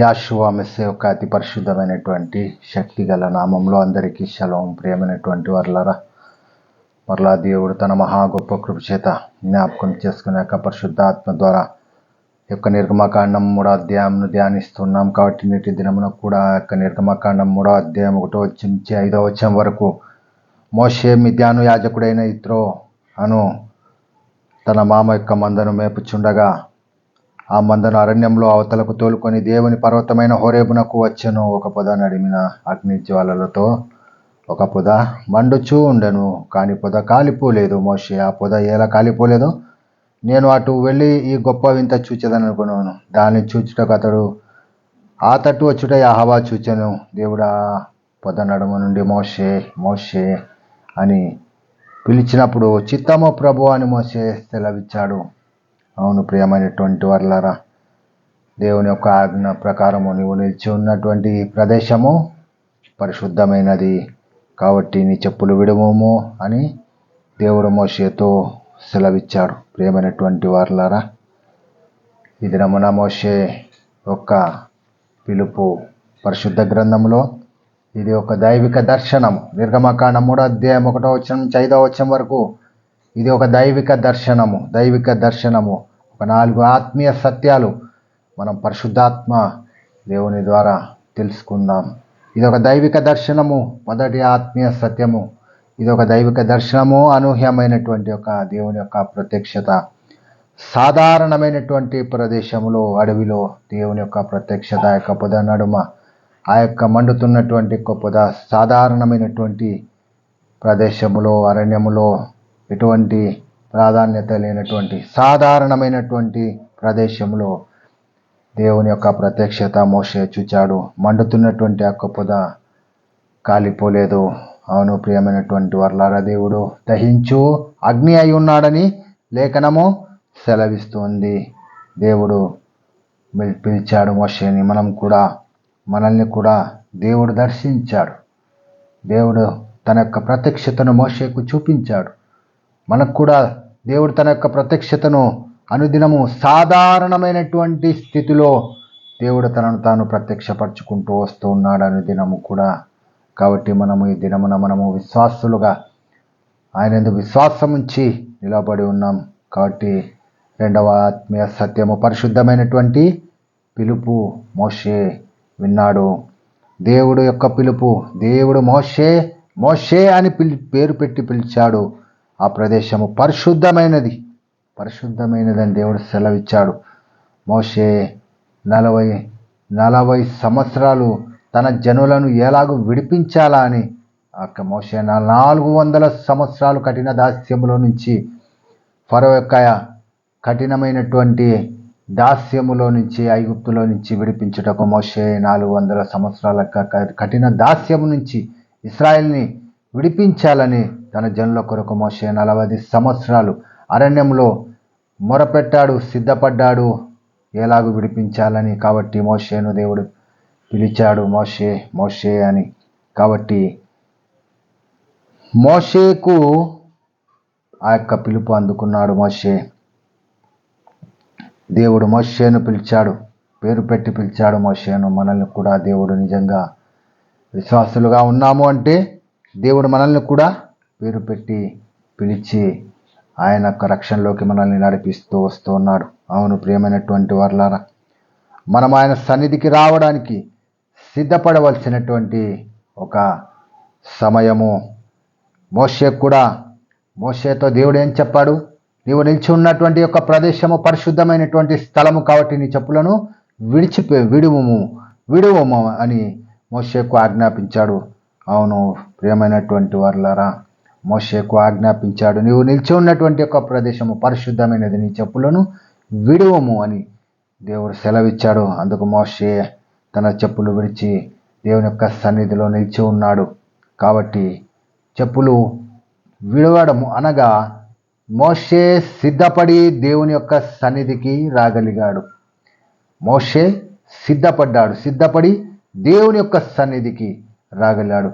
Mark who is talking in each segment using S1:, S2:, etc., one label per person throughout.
S1: యాశువా మెస్సే యొక్క అతి పరిశుద్ధమైనటువంటి శక్తి గల నామంలో అందరికీ శలం. ప్రియమైనటువంటి వర్లరా మరలా దేవుడు తన మహా గొప్ప కృపచేత జ్ఞాపకం చేసుకునే యొక్క పరిశుద్ధాత్మ ద్వారా యొక్క నిర్గమకాండం మూడో అధ్యాయంను ధ్యానిస్తున్నాం కాబట్టి నేటి దినమున కూడా యొక్క నిర్గమకాండం మూడో అధ్యాయం ఒకటో వచ్చి నుంచి ఐదో వచ్చం వరకు మోషే మిద్యాను యాజకుడైన ఇత్రో అను తన మామ యొక్క మందను మేపుచుండగా ఆ మందను అరణ్యంలో అవతలకు తోలుకొని దేవుని పర్వతమైన హోరేబునకు వచ్చెను. ఒక పొద నడిమిన అగ్ని జ్వాలలతో ఒక పొద మండుచూ ఉండెను. కానీ పొద కాలిపోలేదు మోషే ఆ పొద ఎలా కాలిపోలేదో నేను అటు వెళ్ళి ఈ గొప్ప వింత చూచేదని అనుకున్నాను. దాన్ని చూచుటకు అతడు ఆ తట్టు వచ్చుట హవా చూచాను. దేవుడా పొద నడుము నుండి మోషే మోషే అని పిలిచినప్పుడు చిత్తము ప్రభు అని మోసే సెలవిచ్చాడు. అవును ప్రియమైనటువంటి వర్లారా దేవుని యొక్క ఆజ్ఞ ప్రకారము నీవు నిలిచి ఉన్నటువంటి ప్రదేశము పరిశుద్ధమైనది. కాబట్టి నీ చెప్పులు విడుమోము అని దేవుడు మోషేతో సెలవిచ్చాడు. ప్రియమైనటువంటి వారులారా ఈ దినమున మోషే యొక్క పిలుపు పరిశుద్ధ గ్రంథంలో ఇది ఒక దైవిక దర్శనం నిర్గమకాండ మూడో అధ్యాయం ఒకటో వచ్చిన నుంచి ఐదో వచ్చం వరకు ఇది ఒక దైవిక దర్శనము. దైవిక దర్శనము. నాలుగు ఆత్మీయ సత్యాలు మనం పరిశుద్ధాత్మ దేవుని ద్వారా తెలుసుకుందాం. ఇది ఒక దైవిక దర్శనము మొదటి ఆత్మీయ సత్యము. ఇది ఒక దైవిక దర్శనము అనూహ్యమైనటువంటి ఒక దేవుని యొక్క ప్రత్యక్షత. సాధారణమైనటువంటి ప్రదేశంలో అడవిలో దేవుని యొక్క ప్రత్యక్షత ఆ యొక్క పొద నడుమ ఆ యొక్క మండుతున్నటువంటి ఒక పొద సాధారణమైనటువంటి ప్రదేశములో అరణ్యములో ఎటువంటి ప్రాధాన్యత లేనటువంటి సాధారణమైనటువంటి ప్రదేశంలో దేవుని యొక్క ప్రత్యక్షత మోసే చూచాడు. మండుతున్నటువంటి ఆ పొద కాలిపోలేదు. అవును ప్రియమైనటువంటి వర్లార దేవుడు దహించు అగ్ని అయి ఉన్నాడని లేఖనము సెలవిస్తుంది. దేవుడు పిల్- పిలిచాడు మోషేని. మనం కూడా మనల్ని కూడా దేవుడు దర్శించాడు. దేవుడు తన యొక్క ప్రత్యక్షతను మోషేకు చూపించాడు. మనకు కూడా దేవుడు తన యొక్క ప్రత్యక్షతను అనుదినము సాధారణమైనటువంటి స్థితిలో దేవుడు తనను తాను ప్రత్యక్షపరచుకుంటూ వస్తూ ఉన్నాడు అనుదినము కూడా. కాబట్టి మనము ఈ దినమున మనము విశ్వాసులుగా ఆయన ఎందుకు విశ్వాసం ఉంచి నిలబడి ఉన్నాం. కాబట్టి రెండవ ఆత్మీయ సత్యము పరిశుద్ధమైనటువంటి పిలుపు మోషే విన్నాడు. దేవుడు యొక్క పిలుపు దేవుడు మోషే మోషే అని పిలి పేరు పెట్టి పిలిచాడు. ఆ ప్రదేశము పరిశుద్ధమైనది. పరిశుద్ధమైనదని దేవుడు సెలవిచ్చాడు. మోషే నలభై నలభై సంవత్సరాలు తన జనులను ఎలాగూ విడిపించాలా అని ఆ యొక్క మోషే నాలుగు వందల సంవత్సరాలు కఠిన దాస్యములో నుంచి ఫరో యొక్క కఠినమైనటువంటి దాస్యములో నుంచి ఐగుప్తులో నుంచి విడిపించుటకు మోషే నాలుగు వందల సంవత్సరాల కఠిన దాస్యము నుంచి ఇస్రాయల్ని విడిపించాలని తన జనుల కొరకు మోషే నలభై సంవత్సరాలు అరణ్యంలో మొరపెట్టాడు సిద్ధపడ్డాడు ఎలాగూ విడిపించాలని కాబట్టి మోషేను దేవుడు పిలిచాడు మోషే మోషే అని. కాబట్టి మోషేకు ఆ యొక్క పిలుపు అందుకున్నాడు మోషే. దేవుడు మోషేను పిలిచాడు పేరు పెట్టి పిలిచాడు మోషేను. మనల్ని కూడా దేవుడు నిజంగా విశ్వాసులుగా ఉన్నాము అంటే దేవుడు మనల్ని కూడా పేరు పెట్టి పిలిచి ఆయన యొక్క రక్షణలోకి మనల్ని నడిపిస్తూ వస్తూ ఉన్నాడు. అవును ప్రియమైనటువంటి వర్లారా మనం ఆయన సన్నిధికి రావడానికి సిద్ధపడవలసినటువంటి ఒక సమయము మోషే కూడా మోషేతో దేవుడు ఏం చెప్పాడు? నీవు నిలిచి ఉన్నటువంటి యొక్క ప్రదేశము పరిశుద్ధమైనటువంటి స్థలము కాబట్టి నీ చెప్పులను విడిచిపో విడువము విడువము అని మోషేకు ఆజ్ఞాపించాడు. అవును ప్రియమైనటువంటి వారులారా మోషేకు ఆజ్ఞాపించాడు. నీవు నిలిచి ఉన్నటువంటి యొక్క ప్రదేశము పరిశుద్ధమైనది నీ చెప్పులను విడువము అని దేవుడు సెలవిచ్చాడు. అందుకు మోషే తన చెప్పులు విడిచి దేవుని యొక్క సన్నిధిలో నిలిచి ఉన్నాడు. కాబట్టి చెప్పులు విడవడము అనగా మోషే సిద్ధపడి దేవుని యొక్క సన్నిధికి రాగలిగాడు. మోషే సిద్ధపడ్డాడు. సిద్ధపడి దేవుని యొక్క సన్నిధికి రాగలిగాడు.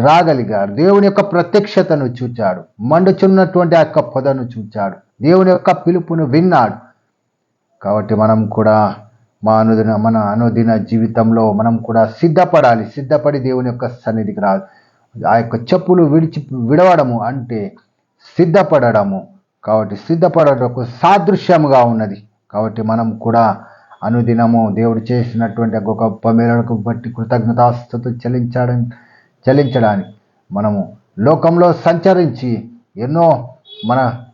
S1: రాగలిగాడు. దేవుని యొక్క ప్రత్యక్షతను చూచాడు. మండుచున్నటువంటి ఆ యొక్క పొదను చూచాడు. దేవుని యొక్క పిలుపును విన్నాడు. కాబట్టి మనం కూడా మా అనుదిన మన అనుదిన జీవితంలో మనం కూడా సిద్ధపడాలి. సిద్ధపడి దేవుని యొక్క సన్నిధికి రాదు ఆ యొక్క చెప్పులు విడిచి విడవడము అంటే సిద్ధపడము కాబట్టి సిద్ధపడటకు సాదృశ్యముగా ఉన్నది. కాబట్టి మనం కూడా అనుదినము దేవుడు చేసినటువంటి ఒక గొప్ప మేరకు బట్టి కృతజ్ఞతాస్థుతు చెల్లించాడని చెల్లించడానికి మనము లోకంలో సంచరించి ఎన్నో మన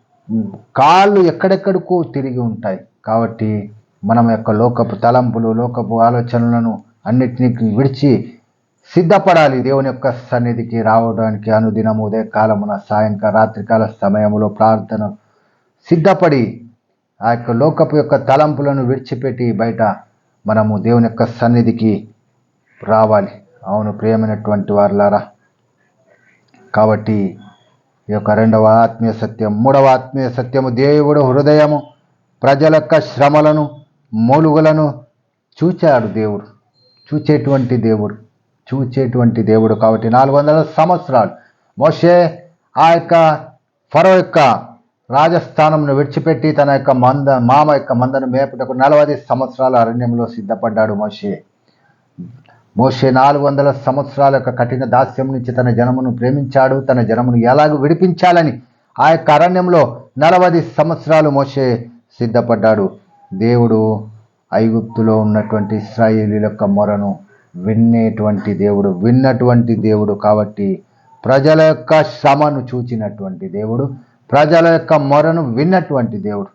S1: కాళ్ళు ఎక్కడెక్కడికో తిరిగి ఉంటాయి. కాబట్టి మనం యొక్క లోకపు తలంపులు లోకపు ఆలోచనలను అన్నిటినీ విడిచి సిద్ధపడాలి. దేవుని యొక్క సన్నిధికి రావడానికి అనుదినము ఉదయకాలమున సాయంకాల రాత్రికాల సమయంలో ప్రార్థన సిద్ధపడి ఆ యొక్క లోకపు యొక్క తలంపులను విడిచిపెట్టి బయట మనము దేవుని యొక్క సన్నిధికి రావాలి. అవును ప్రియమైనటువంటి వారులారా. కాబట్టి ఈ యొక్క రెండవ ఆత్మీయ సత్యం మూడవ ఆత్మీయ సత్యము దేవుడు హృదయము ప్రజల యొక్క శ్రమలను మూలుగులను చూచాడు దేవుడు. చూచేటువంటి దేవుడు చూచేటువంటి దేవుడు కాబట్టి నాలుగు వందల సంవత్సరాలు మోషే ఆ యొక్క ఫరో యొక్క రాజస్థానంను విడిచిపెట్టి తన యొక్క మంద మామ యొక్క మందను మేపుటకు నలభై సంవత్సరాల అరణ్యంలో సిద్ధపడ్డాడు మోషే. మోషే నాలుగు వందల సంవత్సరాల యొక్క కఠిన దాస్యం నుంచి తన జనమును ప్రేమించాడు. తన జనమును ఎలాగ విడిపించాలని ఆ యొక్క అరణ్యంలో నలభై సంవత్సరాలు మోషే సిద్ధపడ్డాడు. దేవుడు ఐగుప్తులో ఉన్నటువంటి ఇస్రాయేలీల యొక్క మొరను వినేటువంటి దేవుడు విన్నటువంటి దేవుడు కాబట్టి ప్రజల యొక్క శ్రమను చూచినటువంటి దేవుడు ప్రజల యొక్క మొరను విన్నటువంటి దేవుడు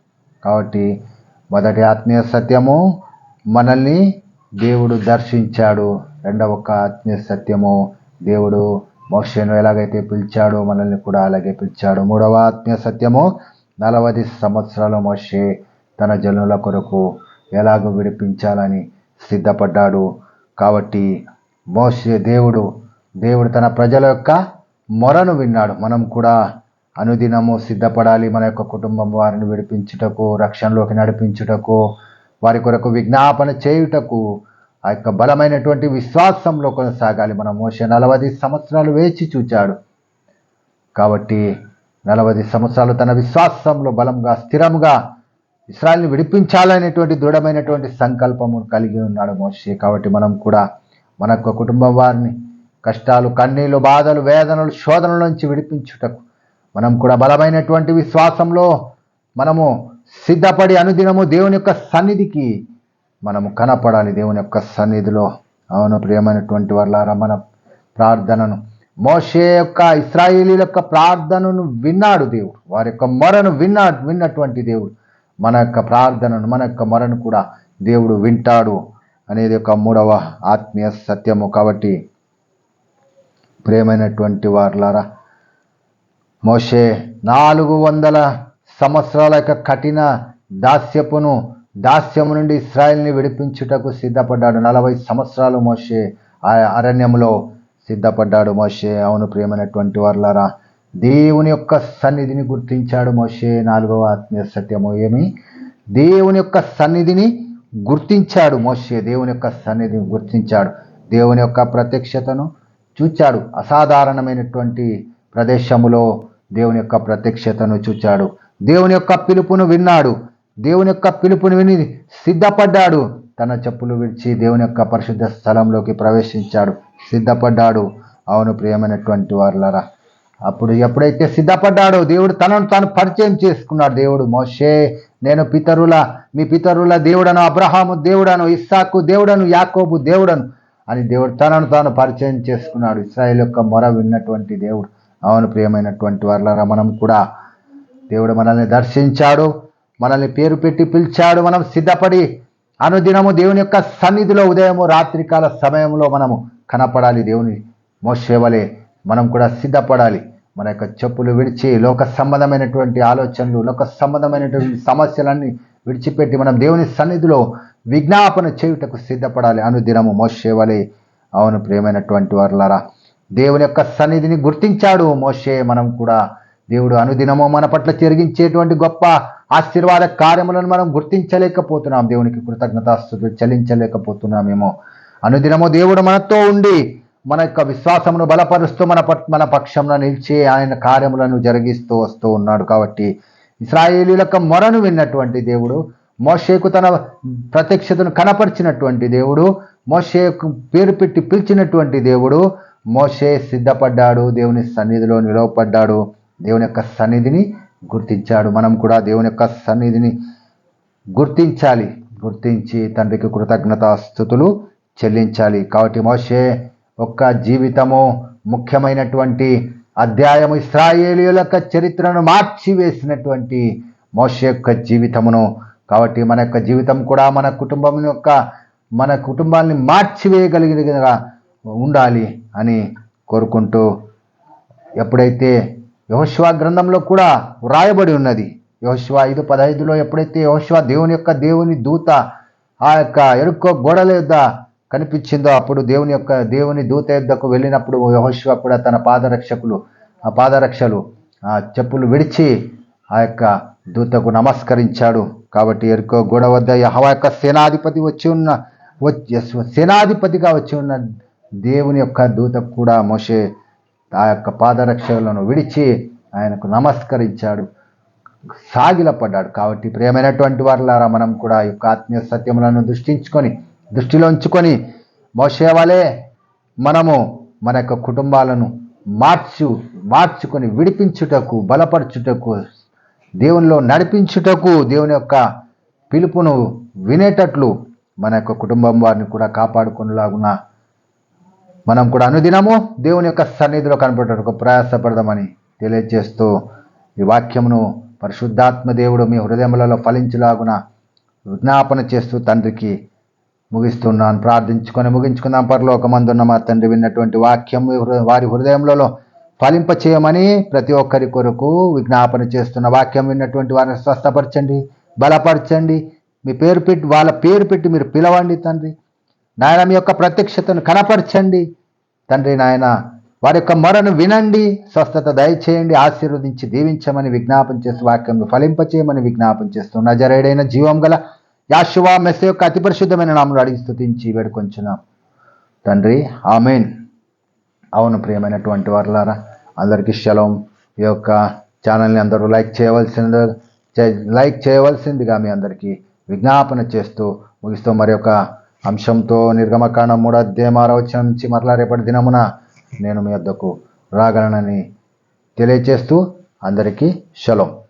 S1: కాబట్టి మొదటి ఆత్మీయ సత్యము మనల్ని దేవుడు దర్శించాడు. రెండవ ఒక ఆత్మీయ సత్యము దేవుడు మోషను ఎలాగైతే పిలిచాడో మనల్ని కూడా అలాగే పిలిచాడు. మూడవ ఆత్మీయ సత్యము నలభై సంవత్సరాల మోషే తన జనుల కొరకు ఎలాగో విడిపించాలని సిద్ధపడ్డాడు. కాబట్టి మోషే దేవుడు దేవుడు తన ప్రజల యొక్క మొరను విన్నాడు. మనం కూడా అనుదినము సిద్ధపడాలి. మన యొక్క కుటుంబం వారిని విడిపించుటకు రక్షణలోకి నడిపించుటకు వారి కొరకు విజ్ఞాపన చేయుటకు ఆ యొక్క బలమైనటువంటి విశ్వాసంలో కొనసాగాలి. మనం మోసే నలభై సంవత్సరాలు వేచి చూచాడు. కాబట్టి నలభై సంవత్సరాలు తన విశ్వాసంలో బలంగా స్థిరంగా ఇస్రాయల్ని విడిపించాలనేటువంటి దృఢమైనటువంటి సంకల్పము కలిగి ఉన్నాడు మోషే. కాబట్టి మనం కూడా మన యొక్క కుటుంబం వారిని కష్టాలు కన్నీళ్ళు బాధలు వేదనలు శోధనల నుంచి విడిపించుటకు మనం కూడా బలమైనటువంటి విశ్వాసంలో మనము సిద్ధపడి అనుదినము దేవుని యొక్క సన్నిధికి మనము కనపడాలి దేవుని యొక్క సన్నిధిలో. అవును ప్రియమైనటువంటి వాళ్ళారా మన ప్రార్థనను. మోషే యొక్క ఇస్రాయేలీల యొక్క ప్రార్థనను విన్నాడు దేవుడు. వారి యొక్క మొరను విన్నా విన్నటువంటి దేవుడు. మన యొక్క ప్రార్థనను మన యొక్క మొరను కూడా దేవుడు వింటాడు అనేది ఒక మూడవ ఆత్మీయ సత్యము. కాబట్టి ప్రేమైనటువంటి వారులారా మోషే నాలుగు వందల సంవత్సరాల యొక్క కఠిన దాస్యపును దాస్యము నుండి ఇస్రాయల్ని విడిపించుటకు సిద్ధపడ్డాడు. నలభై సంవత్సరాలు మోషే ఆ అరణ్యంలో సిద్ధపడ్డాడు మోషే. అవును ప్రియమైనటువంటి వారులారా దేవుని యొక్క సన్నిధిని గుర్తించాడు మోషే. నాలుగవ ఆత్మీయ సత్యము ఏమి? దేవుని యొక్క సన్నిధిని గుర్తించాడు మోషే. దేవుని యొక్క సన్నిధిని గుర్తించాడు. దేవుని యొక్క ప్రత్యక్షతను చూచాడు. అసాధారణమైనటువంటి ప్రదేశములో దేవుని యొక్క ప్రత్యక్షతను చూచాడు. దేవుని యొక్క పిలుపును విన్నాడు. దేవుని యొక్క పిలుపుని విని సిద్ధపడ్డాడు. తన చెప్పులు విడిచి దేవుని యొక్క పరిశుద్ధ స్థలంలోకి ప్రవేశించాడు. సిద్ధపడ్డాడు. అవును ప్రియమైనటువంటి వారులరా అప్పుడు ఎప్పుడైతే సిద్ధపడ్డాడో దేవుడు తనను తాను పరిచయం చేసుకున్నాడు. దేవుడు మోషే నేను పితరుల మీ పితరుల దేవుడను అబ్రహాము దేవుడను ఇస్సాకు దేవుడను యాకోబు దేవుడను అని దేవుడు తనను తాను పరిచయం చేసుకున్నాడు. ఇస్రాయేల్ యొక్క మొర విన్నటువంటి దేవుడు. అవును ప్రియమైనటువంటి వారులరా మనం కూడా దేవుడు మనల్ని దర్శించాడు. మనల్ని పేరు పెట్టి పిలిచాడు మనం సిద్ధపడి. అనుదినము దేవుని యొక్క సన్నిధిలో ఉదయము రాత్రికాల సమయంలో మనము కనపడాలి దేవుని మోసేవలే మనం కూడా సిద్ధపడాలి. మన యొక్క చెప్పులు విడిచి లోక సంబంధమైనటువంటి ఆలోచనలు లోక సంబంధమైనటువంటి సమస్యలన్నీ విడిచిపెట్టి మనం దేవుని సన్నిధిలో విజ్ఞాపన చేయుటకు సిద్ధపడాలి అనుదినము మోసేవలే అవును ప్రియమైనటువంటి వారులారా దేవుని యొక్క సన్నిధిని గుర్తించాడు మోషే. మనం కూడా దేవుడు అనుదినము మన పట్ల చెరిగించేటువంటి గొప్ప ఆశీర్వాద కార్యములను మనం గుర్తించలేకపోతున్నాం. దేవునికి కృతజ్ఞతాస్తుతులు చెల్లించలేకపోతున్నామేమో. అనుదినము దేవుడు మనతో ఉండి మన యొక్క విశ్వాసమును బలపరుస్తూ మన పట్ మన పక్షంలో నిలిచి ఆయన కార్యములను జరిగిస్తూ వస్తూ ఉన్నాడు కాబట్టి ఇస్రాయేలీలకు మొరను విన్నటువంటి దేవుడు మోషేకు తన ప్రత్యక్షతను కనపరిచినటువంటి దేవుడు మోషేకు పేరు పెట్టి పిలిచినటువంటి దేవుడు మోషే సిద్ధపడ్డాడు దేవుని సన్నిధిలో నిలవపడ్డాడు దేవుని యొక్క సన్నిధిని గుర్తించాడు. మనం కూడా దేవుని యొక్క సన్నిధిని గుర్తించాలి. గుర్తించి తండ్రికి కృతజ్ఞత స్థుతులు చెల్లించాలి. కాబట్టి మోషే ఒక్క జీవితము ముఖ్యమైనటువంటి అధ్యాయము ఇస్రాయేలీయుల యొక్క చరిత్రను మార్చివేసినటువంటి మోషే యొక్క జీవితమును. కాబట్టి మన యొక్క జీవితం కూడా మన కుటుంబం యొక్క మన కుటుంబాన్ని మార్చివేయగలిగినగా ఉండాలి అని కోరుకుంటూ ఎప్పుడైతే యహోశివా గ్రంథంలో కూడా వ్రాయబడి ఉన్నది. యహోశివా ఐదు పదహైదులో ఎప్పుడైతే యహోశివా దేవుని యొక్క దేవుని దూత ఆ యొక్క ఎరుక్కో గోడల యొద్ద కనిపించిందో అప్పుడు దేవుని యొక్క దేవుని దూత యొద్దకు వెళ్ళినప్పుడు యహోశివా కూడా తన పాదరక్షకులు ఆ పాదరక్షలు ఆ చెప్పులు విడిచి ఆ యొక్క దూతకు నమస్కరించాడు. కాబట్టి ఎరుకో గోడ వద్ద యహవా యొక్క సేనాధిపతి వచ్చి ఉన్న వచ్చి సేనాధిపతిగా వచ్చి ఉన్న దేవుని యొక్క దూతకు కూడా మోషే ఆ యొక్క పాదరక్షలను విడిచి ఆయనకు నమస్కరించాడు. సాగిలపడ్డాడు. కాబట్టి ప్రియమైనటువంటి వారులారా మనం కూడా ఈ యొక్క ఆత్మీయ సత్యములను దృష్టించుకొని దృష్టిలో ఉంచుకొని మోసే మనము మన యొక్క కుటుంబాలను మార్చు మార్చుకొని విడిపించుటకు బలపరచుటకు దేవునిలో నడిపించుటకు దేవుని యొక్క పిలుపును వినేటట్లు మన యొక్క కుటుంబం వారిని కూడా కాపాడుకునేలాగున మనం కూడా అనుదినము దేవుని యొక్క సన్నిధిలో కనపడటకు ప్రయాసపడదామని తెలియజేస్తూ ఈ వాక్యమును పరిశుద్ధాత్మ దేవుడు మీ హృదయములలో ఫలించులాగున విజ్ఞాపన చేస్తూ తండ్రికి ముగిస్తున్నాను. ప్రార్థించుకొని ముగించుకుందాం. పరలోకమందున్న మా తండ్రి విన్నటువంటి వాక్యం వారి హృదయములలో ఫలింప చేయమని ప్రతి ఒక్కరి కొరకు విజ్ఞాపన చేస్తున్న వాక్యం విన్నటువంటి వారిని స్వస్థపరచండి బలపరచండి. మీ పేరు పెట్టి వాళ్ళ పేరు పెట్టి మీరు పిలవండి తండ్రి. నాయన మీ యొక్క ప్రత్యక్షతను కనపరచండి. తండ్రి నాయన వారి యొక్క మొరను వినండి స్వస్థత దయచేయండి ఆశీర్వదించి దీవించమని విజ్ఞాపం చేస్తూ వాక్యంలో ఫలింపచేయమని విజ్ఞాపం చేస్తూ నజరేడైన జీవం గల యాశువా మెస్ యొక్క అతి పరిశుద్ధమైన నామలు అడిగి స్థుతించి వేడుకొంచున్నాం. తండ్రి ఆమెన్. అవును ప్రియమైనటువంటి వారులారా అందరికీ శలం. ఈ యొక్క ఛానల్ని అందరూ లైక్ చేయవలసింది లైక్ చేయవలసిందిగా మీ అందరికీ విజ్ఞాపన చేస్తూ ముగిస్తూ మరి అంశంతో నిర్గమకాండం మూడో అధ్యాయం ఆరో నుంచి మరలా రేపటి దినమున నేను మీ వద్దకు రాగలనని తెలియచేస్తూ అందరికీ శలం.